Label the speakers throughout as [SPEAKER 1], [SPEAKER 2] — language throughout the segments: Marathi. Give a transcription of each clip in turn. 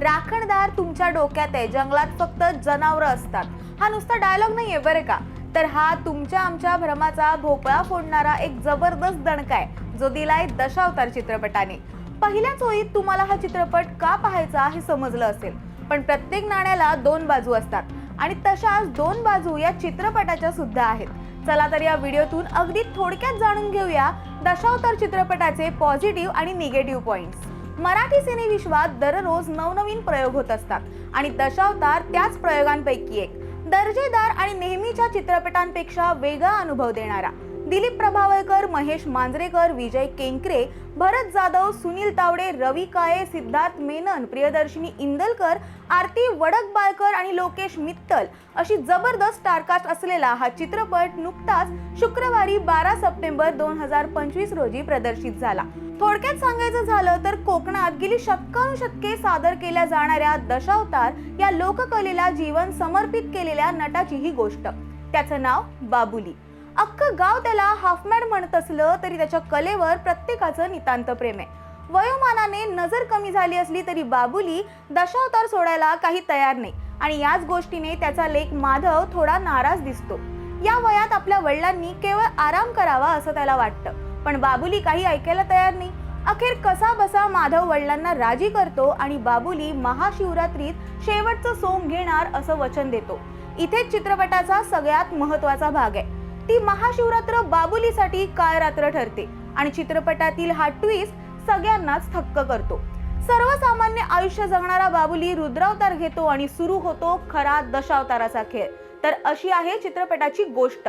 [SPEAKER 1] राखणदार तुमच्या डोक्यात आहे. जंगलात फक्त जनावरं असतात. हा नुसता डायलॉग नाहीये बरं का? तर हा तुमच्या आमच्या भ्रमाचा भोपळा फोडणारा एक जबरदस्त दणका आहे. जो दिलाय दशावतार चित्रपटाने. पहिल्याच ओळीत तुम्हाला हा चित्रपट का पाहायचा हे समजलं असेल. पण प्रत्येक नाण्याला दोन बाजू असतात. आणि तशाच दोन बाजू या चित्रपटाच्या सुद्धा आहेत. चला तर या व्हिडिओतून अगदी थोडक्यात जाणून घेऊया दशावतार चित्रपटाचे पॉझिटिव्ह आणि निगेटिव्ह पॉइंट्स. मराठी सिनेविश्वात दररोज नवनवीन प्रयोग होत असतात. आणि दशावतार त्याच प्रयोगांपैकी एक. दर्जेदार आणि नेहमीच्या चित्रपटांपेक्षा वेगळा अनुभव देणारा. दिलीप प्रभावळकर महेश मांजरेकर विजय केंकरे भरत जाधव सुनील तावडे रवी काळे सिद्धार्थ मेनन प्रियदर्शिनी इंदलकर आरती वडकबाळकर आणि लोकेश मित्तल अशी जबरदस्त स्टारकास्ट असलेला हा चित्रपट नुकताच शुक्रवारी बारा सप्टेंबर दोन हजार पंचवीस रोजी प्रदर्शित झाला. थोडक्यात सांगायचं झालं तर कोकणात गेली शतकानुशतके सादर केल्या जाणाऱ्या दशावतार या लोककलेला जीवन समर्पित केलेल्या नटाची ही गोष्ट. त्याचं नाव बाबुली. अख्खं गाव त्याला हाफमॅड म्हणत असलं तरी त्याच्या कलेवर प्रत्येकाचं नितांत प्रेम आहे. वयोमानाने नजर कमी झाली असली तरी बाबुली दशावतार सोडायला काही तयार नाही आणि याच गोष्टीने त्याचा लेख माधव थोडा नाराज दिसतो. या वयात आपल्या वडिलांनी केवळ आराम करावा असं त्याला वाटतं पण बाबुली काही ऐकायला तयार नाही. अखेर कसा बसा माधव वडिलांना राजी करतो आणि बाबुली महाशिवरात्रीत शेवटचं सोंग घेणार असं वचन देतो. इथेच चित्रपटाचा सगळ्यात महत्त्वाचा भाग आहे. ती महाशिवरात्र बाबुलीसाठी काळ रात्र ठरते आणि चित्रपटातील हा ट्विस्ट सगळ्यांनाच थक्क करतो. सर्वसामान्य आयुष्य जगणारा बाबुली रुद्रावतार घेतो आणि सुरू होतो खरा दशावताराचा खेळ. तर अशी आहे चित्रपटाची गोष्ट.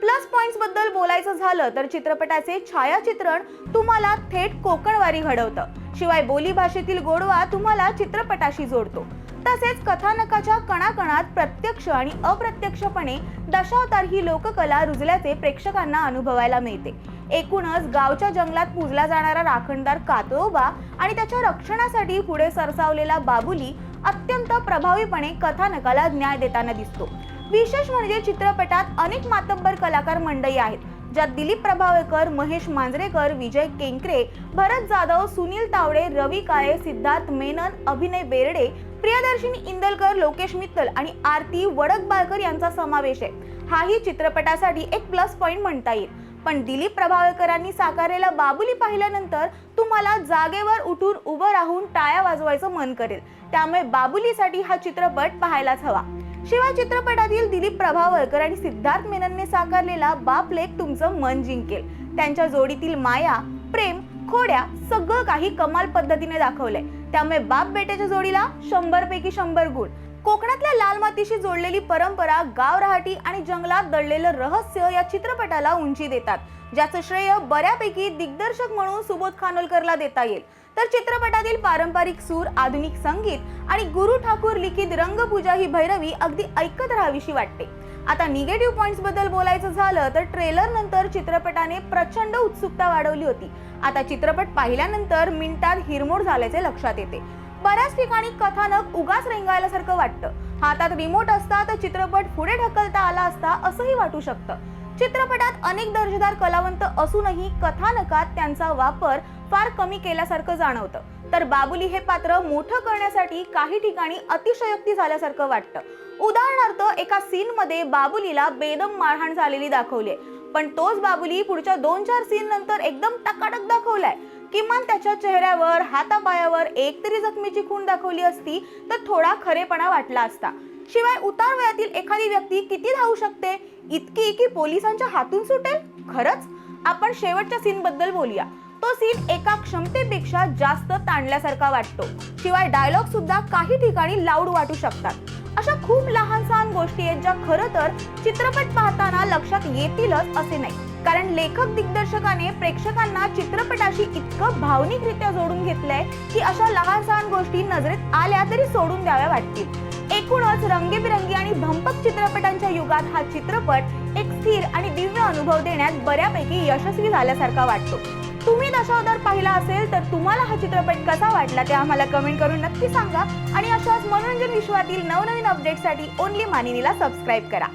[SPEAKER 1] प्लस पॉइंट्सबद्दल बोलायचं झालं तर चित्रपटाचे छायाचित्रण तुम्हाला थेट कोकणवारी घडवतं. शिवाय बोली भाषेतील गोडवा तुम्हाला चित्रपटाशी जोडतो. तसेच कथानकाच्या कणाकणात प्रत्यक्ष आणि अप्रत्यक्षपणे दशावतार ही लोककला रुजल्याचे प्रेक्षकांना अनुभवायला मिळते. एकूणच गावच्या जंगलात पूजला जाणारा राखणदार कातळोबा आणि त्याच्या रक्षणासाठी पुढे सरसावलेला बाबुली अत्यंत प्रभावीपणे कथानकाला न्याय देताना दिसतो. विशेष म्हणजे चित्रपटात अनेक मातब्बर कलाकार मंडळी आहेत. ज्यात दिलीप प्रभावेकर महेश मांजरेकर विजय केंकरे भरत जाधव सुनील तावडे रवी काळे सिद्धार्थ मेनन अभिनय बेर्डे प्रियदर्शिनी इंदलकर लोकेश मित्तल आणि आरती वडकबाळकर यांचा समावेश आहे. हाही चित्रपटासाठी एक प्लस पॉइंट म्हणता येईल. पण दिलीप प्रभावळकरांनी साकारलेला बाबुली पाहिल्यानंतर तुम्हाला जागेवर उठून उभं राहून टाळ्या वाजवायचं मन करेल. त्यामुळे बाबुलीसाठी हा चित्रपट पाहायलाच हवा. शिवाय चित्रपटातील दिलीप प्रभावळकर आणि सिद्धार्थ मेननने साकारलेला बाप लेख तुमचं मन जिंकेल. त्यांच्या जोडीतील माया प्रेम खोड्या सगळं काही कमाल पद्धतीने दाखवलंय. त्यामुळे बाप बेट्याच्या जोडीला शंभर पैकी शंभर गुण. कोकणातल्या लाल मातीशी जोडलेली परंपरा गाव रहाटी आणि जंगलात दडलेलं रहस्य या चित्रपटाला उंची देतात ज्याचं श्रेय बऱ्यापैकी दिग्दर्शक म्हणून सुबोध खानोलकरला देता येईल. तर चित्रपटातील पारंपरिक सूर आधुनिक संगीत आणि गुरु ठाकूर लिखित रंगपूजा ही भैरवी अगदी ऐकत राहावीशी वाटते. आता निगेटिव्ह पॉइंट्सबद्दल बोलायचं झालं तर ट्रेलर नंतर चित्रपटाने प्रचंड उत्सुकता वाढवली होती. आता चित्रपट पाहिल्यानंतर मिनिटात हिरमोड झाल्याचे लक्षात येते. बऱ्याच ठिकाणी कथानक उगाच रेंगाळल्यासारखं वाटतं. हातात रिमोट असता तर चित्रपट पुढे ढकलता आला असता असंही वाटू शकतं. चित्रपटात अनेक दर्जेदार कलावंत असूनही कथानकात त्यांचा वापर फार कमी केल्यासारखं जाणवतं. तर बाबुली हे पात्र मोठं करण्यासाठी काही ठिकाणी अतिशयोक्ती झाल्यासारखं वाटतं. उदाहरणार्थ एका सीनमध्ये बाबुलीला बेदम मारहाण झालेली दाखवली पण तोच बाबुली पुढच्या दोन चार सीन नंतर एकदम टकाटक दाखवलाय. किमान त्याच्या चेहऱ्यावर हातापायावर एक तरी जखमीची खूण दाखवली असती तर थोडा खरेपणा वाटला असता. शिवाय उतार वयातील एखादी व्यक्ती किती धावू शकते? इतकी की पोलिसांच्या हातून सुटेल? खरंच? आपण शेवटच्या सीन बद्दल बोलूया. तो सीन एका क्षमतेपेक्षा जास्त ताणल्यासारखा वाटतो. शिवाय डायलॉग सुद्धा काही ठिकाणी लाऊड वाटू शकतात. अशा खूप लहान सहान गोष्टी आहेत ज्या खरं तर चित्रपट पाहताना लक्षात येतीलच असे नाही. कारण लेखक दिग्दर्शकाने प्रेक्षकांना चित्रपटाशी इतकं भावनिकरित्या जोडून घेतलंय की अशा लहान सहान गोष्टी नजरेत आल्या तरी सोडून द्याव्या वाटतील. एकूणच रंगीबिरंगी आणि भंपक चित्रपटांच्या युगात हा चित्रपट एक स्थिर आणि दिव्य अनुभव देण्यात बऱ्यापैकी यशस्वी झाल्यासारखा वाटतो. तुम्ही दशावतार पाहिला असेल तर तुम्हाला हा चित्रपट कसा वाटला ते आम्हाला कमेंट करून नक्की सांगा. आणि अशाच मनोरंजन विश्वातील नवनवीन अपडेटसाठी ओनली मानिनीला सबस्क्राईब करा.